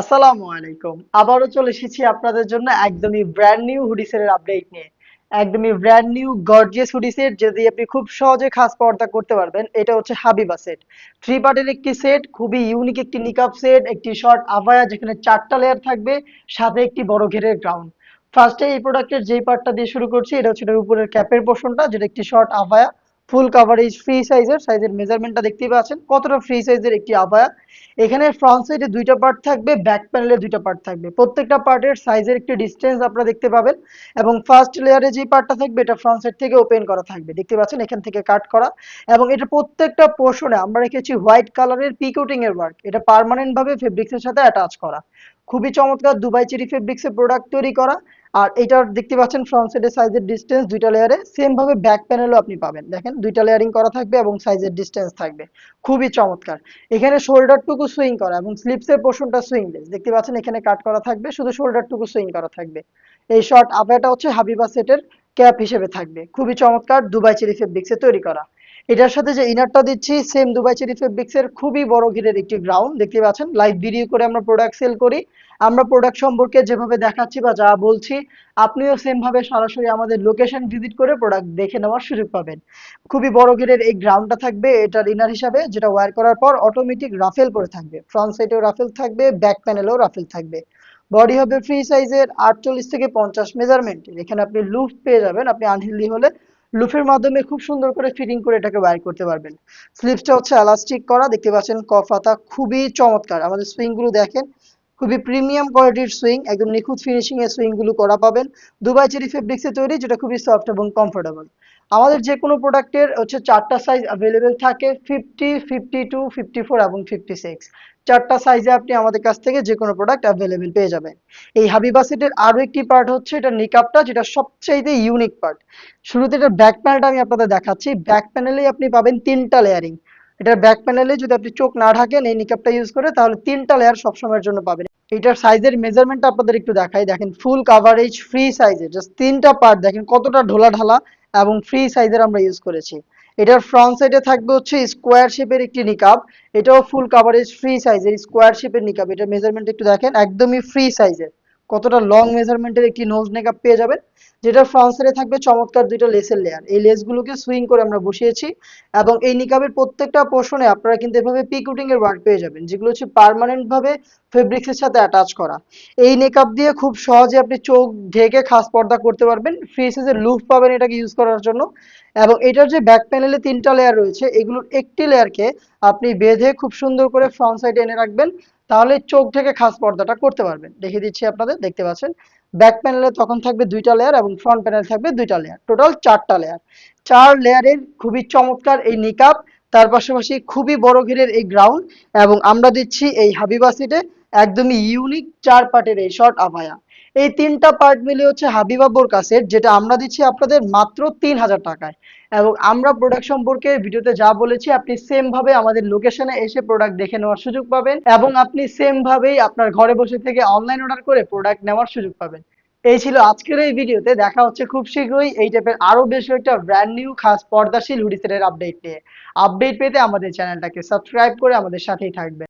আসসালামু আলাইকুম। আবারও চলে এসেছি আপনাদের জন্য একদমই ব্র্যান্ড নিউ হুডিসের আপডেট নিয়ে। একদমই ব্র্যান্ড নিউ গর্জিয়াস হুডিসের যদি আপনি খুব সহজে খাস পর্দা করতে পারবেন, এটা হচ্ছে হাবিবা সেট থ্রি পার্টের একটি সেট খুবই ইউনিক একটি নিকাপ সেট একটি শর্ট আভায়া যেখানে চারটা লেয়ার থাকবে, সাথে একটি বড় ঘেরের গ্রাউন্ড ফার্স্টে এই প্রোডাক্টের যেই পার্টটা দিয়ে শুরু করছি, এটা হচ্ছে উপরের ক্যাপের পোর্শনটা যেটা একটি শর্ট আভায়া। ফুল কাভারেজ ফ্রি সাইজের সাইজের মেজারমেন্টটা দেখতেই পাচ্ছেন। কতটা ফ্রি সাইজের একটি আভায়া এখানে ফ্রন্ট সাইডে দুইটা পার্ট থাকবে ব্যাক প্যানেলে দুইটা পার্ট থাকবে। প্রত্যেকটা পার্টের সাইজের একটি ডিস্টেন্স আপনারা দেখতে পাবেন এবং ফার্স্ট লেয়ারে যে পার্টটা থাকবে, এটা ফ্রন্ট সাইড থেকে ওপেন করা থাকবে। দেখতে পাচ্ছেন, এখান থেকে কাট করা। এবং এটা প্রত্যেকটা পোর্শনে আমরা রেখেছি হোয়াইট কালারের পিকোটিং এর ওয়ার্ক এটা পার্মানেন্ট ভাবে ফেব্রিক্সের সাথে অ্যাটাচ করা। খুবই চমৎকার দুবাই চেরি ফেব্রিক্সের প্রোডাক্ট তৈরি করা। আর এটার দেখতে পাচ্ছেন ফ্রন্ট সাইডের সাইজের ডিস্টেন্স দুইটা লেয়ারে সেম ভাবে ব্যাক প্যানেলও আপনি পাবেন। দেখেন, দুইটা লেয়ারিং করা থাকবে এবং সাইজের ডিস্টেন্স থাকবে। খুবই চমৎকার। এখানে শোল্ডারটুকু সুইং করা এবং স্লিপসের পোর্শনটা সুইংলেস দেখতে পাচ্ছেন, এখানে কাট করা থাকবে, শুধু শোল্ডারটুকু সুইং করা থাকবে। এই শর্ট আপাটা হচ্ছে হাবিবা সেটের ক্যাপ হিসেবে থাকবে। খুবই চমৎকার, দুবাই চেরি ফেব্রিক্সে তৈরি করা। এটার সাথে যে ইনারটা দিচ্ছি সেম দুবাই চেরি ফেব্রিক্সের খুবই বড় ঘিরের একটি গ্রাউন্ড দেখতে পাচ্ছেন? লাইভ ভিডিও করে আমরা প্রোডাক্ট সেল করি। আমরা প্রোডাক্ট সম্পর্কে যেভাবে দেখাচ্ছি বা যা বলছি, আপনিও সেম ভাবে সরাসরি আমাদের লোকেশন ভিজিট করে প্রোডাক্ট দেখে নেওয়ার সুযোগ পাবেন। খুবই বড় ঘেরের এই গ্রাউন্ডটা থাকবে এটার ইনার হিসাবে, যেটা ওয়্যার করার পর অটোমেটিক রাফেল পরে থাকবে। ফ্রন্ট সাইডেও রাফেল থাকবে ব্যাক প্যানেলেও রাফেল থাকবে। বডি হবে ফ্রি সাইজের আটচল্লিশ থেকে পঞ্চাশ মেজারমেন্টের এখানে আপনি লুফ পেয়ে যাবেন, আপনি আনহেলদি হলে লুফের মাধ্যমে খুব সুন্দর করে ফিটিং করে এটাকে বাইর করতে পারবেন। স্লিপসটা হচ্ছে এলাস্টিক করা, দেখতে পাচ্ছেন কফাতা খুবই চমৎকার। আমাদের সুইংগুলো দেখেন খুবই প্রিমিয়াম কোয়ালিটির সুইং একদম নিখুঁত ফিনিশিং এর সুইংগুলো করা পাবেন। দুবাই চেরি ফেব্রিক্সে তৈরি, যেটা খুবই সফট এবং কমফোর্টেবল আমাদের যে কোনো প্রোডাক্টের হচ্ছে চারটা সাইজ অ্যাভেলেবেল থাকে fifty fifty two fifty four এবং ফিফটি সিক্স চারটা সাইজে আপনি আমাদের কাছ থেকে যে কোনো প্রোডাক্ট অ্যাভেলেবেল পেয়ে যাবেন। এই হাবিবা সেটের আরও একটি পার্ট হচ্ছে এটা নিকাপটা যেটা সবচেয়ে ইউনিক পার্ট শুরুতে এটা ব্যাক প্যানেলটা আমি আপনাদের দেখাচ্ছি। ব্যাক প্যানেলে আপনি পাবেন তিনটা লেয়ারিং এটার ব্যাক প্যানেলে যদি আপনি চোখ না ঢাকেন, এই নিকাপটা ইউজ করে, তাহলে তিনটা লেয়ার সবসময়ের জন্য পাবেন। এটার সাইজের মেজারমেন্টটা আপনাদের একটু দেখাই। দেখেন ফুল কাভারেজ ফ্রি সাইজের জাস্ট তিনটা পার্ট দেখেন কতটা ঢোলা ঢালা এবং ফ্রি সাইজের আমরা ইউজ করেছি। এটার ফ্রন্ট সাইডে থাকবে হচ্ছে স্কোয়ার শেপের একটি নিকাব এটাও ফুল কাভারেজ ফ্রি সাইজের স্কোয়ার শেপের নিকাব এটার মেজারমেন্ট একটু দেখেন, একদমই ফ্রি সাইজের কতটা লং মেজারমেন্টের একটি নোজ নেকআপ পেয়ে যাবেন, যেটা ফ্রন্ট সাইডে থাকবে চমৎকার দুইটা লেসের লেয়ার এই লেসগুলোকে সুইং করে আমরা বসিয়েছি এবং এই নিকাবের প্রত্যেকটা পোর্শনে আপনারা কিন্তু এভাবে পিকুটিং এর ওয়ার্ক পেয়ে যাবেন, যেগুলো হচ্ছে পার্মানেন্ট ভাবে ফেব্রিক্সের সাথে অ্যাটাচ করা। এই নেকআপ দিয়ে খুব সহজে আপনি চোখ ঢেকে খাস পর্দা করতে পারবেন ফ্রি লুফ পাবেন এটাকে ইউজ করার জন্য এবং এটার যে ব্যাক প্যানেলে তিনটা লেয়ার রয়েছে, এগুলোর একটি লেয়ারকে আপনি বেঁধে খুব সুন্দর করে ফ্রন্ট সাইডে এনে রাখবেন তাহলে চোখ ঢেকে খাস পর্দাটা করতে পারবেন। দেখে দিচ্ছি আপনাদের, দেখতে পাচ্ছেন? ব্যাক প্যানেলে তখন থাকবে দুইটা লেয়ার এবং ফ্রন্ট প্যানেলে থাকবে দুইটা লেয়ার টোটাল চারটা লেয়ার চার লেয়ারের খুবই চমৎকার এই নিকাপ তার পাশাপাশি খুবই বড় ঘিরের এই গ্রাউন্ড এবং আমরা দিচ্ছি এই হাবিবা সিটে একদমই ইউনিক চার পার্টের এই শর্ট আভায়া। এই তিনটা পার্ট মিলে হচ্ছে হাবিবা বোরকা সেট যেটা আমরা দিচ্ছি আপনাদের মাত্র তিন হাজার টাকায়। এবং আমরা প্রোডাক্ট সম্পর্কে ভিডিওতে যা বলেছি, আপনি সেম ভাবে আমাদের লোকেশনে এসে প্রোডাক্ট দেখে নেওয়ার সুযোগ পাবেন এবং আপনি সেম ভাবেই আপনার ঘরে বসে থেকে অনলাইন অর্ডার করে প্রোডাক্ট নেওয়ার সুযোগ পাবেন। এই ছিল আজকের এই ভিডিওতে দেখা হচ্ছে খুব শীঘ্রই এই টাইপের আরও বেশ একটা ব্র্যান্ড নিউ খাস পর্দাশীল হুডি সেটের আপডেট নিয়ে। আপডেট পেতে আমাদের চ্যানেলটাকে সাবস্ক্রাইব করে আমাদের সাথেই থাকবেন।